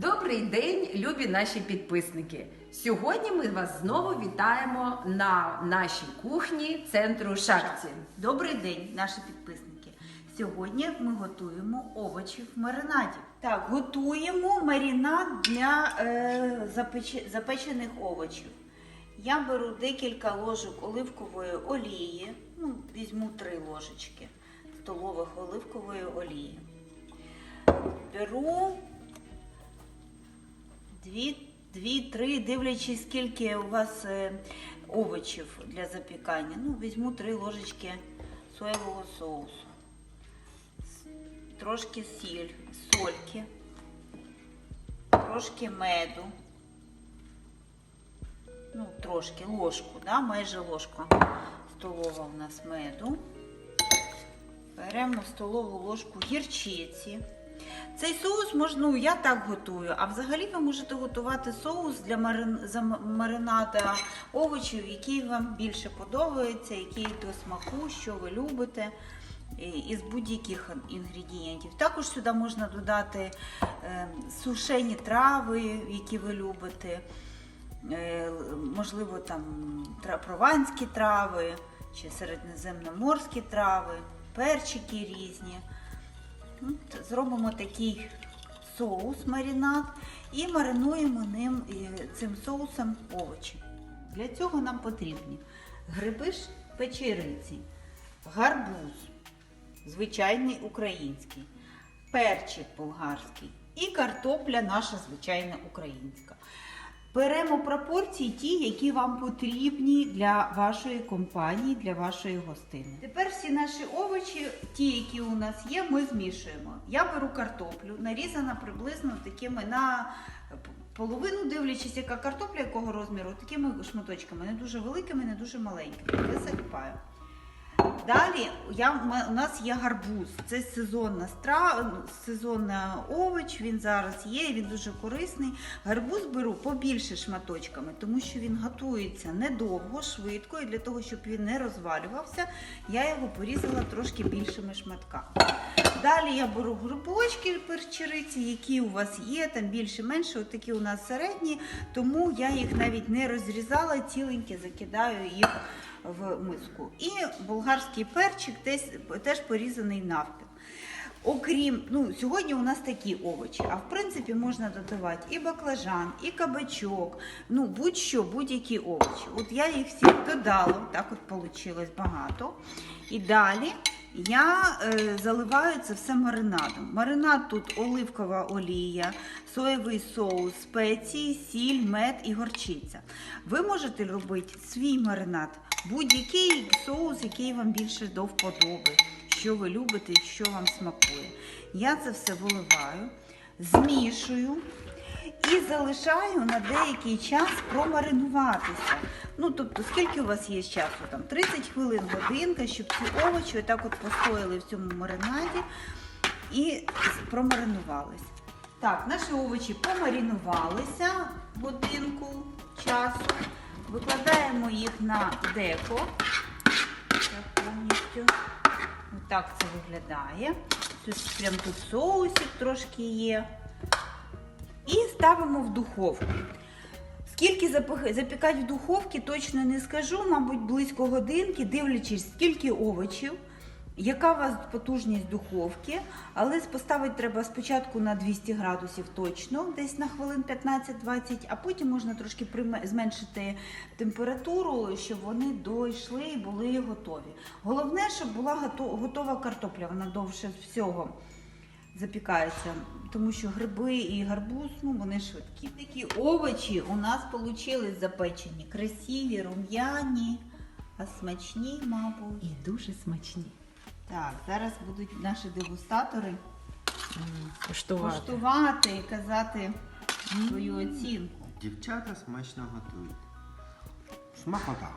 Добрий день, любі наші підписники! Сьогодні ми вас знову вітаємо на нашій кухні центру Шахті. Добрий день, наші підписники. Сьогодні ми готуємо овочі в маринаді. Так, готуємо маринад для е, запеч- запечених овочів. Я беру декілька ложок оливкової олії. Ну, візьму три ложечки столових оливкової олії. Беру дві, дві, три, дивлячись, скільки у вас е, овочів для запікання. Ну, візьму три ложечки соєвого соусу. Трошки сіль, сольки, трошки меду. Ну, трошки ложку, да? майже ложка столова у нас меду. Беремо столову ложку гірчиці. Цей соус можна, ну я так готую, а взагалі ви можете готувати соус для марин, маринада овочів, який вам більше подобається, який до смаку, що ви любите. Із будь-яких інгредієнтів. Також сюди можна додати е, сушені трави, які ви любите, е, можливо, там прованські трави чи середземноморські трави, перчики різні. Зробимо такий соус маринад і маринуємо ним е, цим соусом овочі. Для цього нам потрібні гриби печериці, гарбуз, звичайний український, перчик болгарський і картопля наша звичайна українська. Беремо пропорції ті, які вам потрібні для вашої компанії, для вашої гостини. Тепер всі наші овочі, ті, які у нас є, ми змішуємо. Я беру картоплю, нарізана приблизно такими на половину, дивлячись, яка картопля, якого розміру, такими шматочками, не дуже великими, не дуже маленькими. Висипаю. Далі я, м- у нас є гарбуз. Це сезонна страва, сезонний овоч. Він зараз є, він дуже корисний. Гарбуз беру побільше шматочками, тому що він готується недовго, швидко, і для того, щоб він не розвалювався, я його порізала трошки більшими шматками. Далі я беру грибочки перчериці, які у вас є, там більше-менше, от такі у нас середні, тому я їх навіть не розрізала, ціленькі закидаю їх в миску. І болгарський перчик теж, теж порізаний навпіл. Окрім, ну, сьогодні у нас такі овочі, а в принципі можна додавати і баклажан, і кабачок, ну будь-що, будь-які овочі. От я їх всіх додала, так от вийшло багато. І далі я е, заливаю це все маринадом. Маринад тут оливкова олія, соєвий соус, спеції, сіль, мед і горчиця. Ви можете робити свій маринад, будь-який соус, який вам більше до вподоби, що ви любите і що вам смакує. Я це все виливаю, змішую. І залишаю на деякий час промаринуватися. Ну, тобто, скільки у вас є часу? Там 30 хвилин, годинка, щоб ці овочі отак от постояли в цьому маринаді і промаринувались. Так, наші овочі помаринувалися годинку часу. Викладаємо їх на деко. Так, повністю. Отак це виглядає. Тут прям тут соусів трошки є. І ставимо в духовку. Скільки запікати в духовці, точно не скажу, мабуть, близько годинки, дивлячись, скільки овочів, яка у вас потужність духовки, але поставити треба спочатку на 200 градусів точно, десь на хвилин 15-20, а потім можна трошки зменшити температуру, щоб вони дійшли і були готові. Головне, щоб була готова картопля, вона довше всього запікається, тому що гриби і гарбуз, ну вони швидкі. Такі овочі у нас вийшли запечені, красиві, рум'яні, а смачні, мабуть. І дуже смачні. Так, зараз будуть наші дегустатори Коштувати. коштувати і казати свою оцінку. Дівчата смачно готують. Смакота.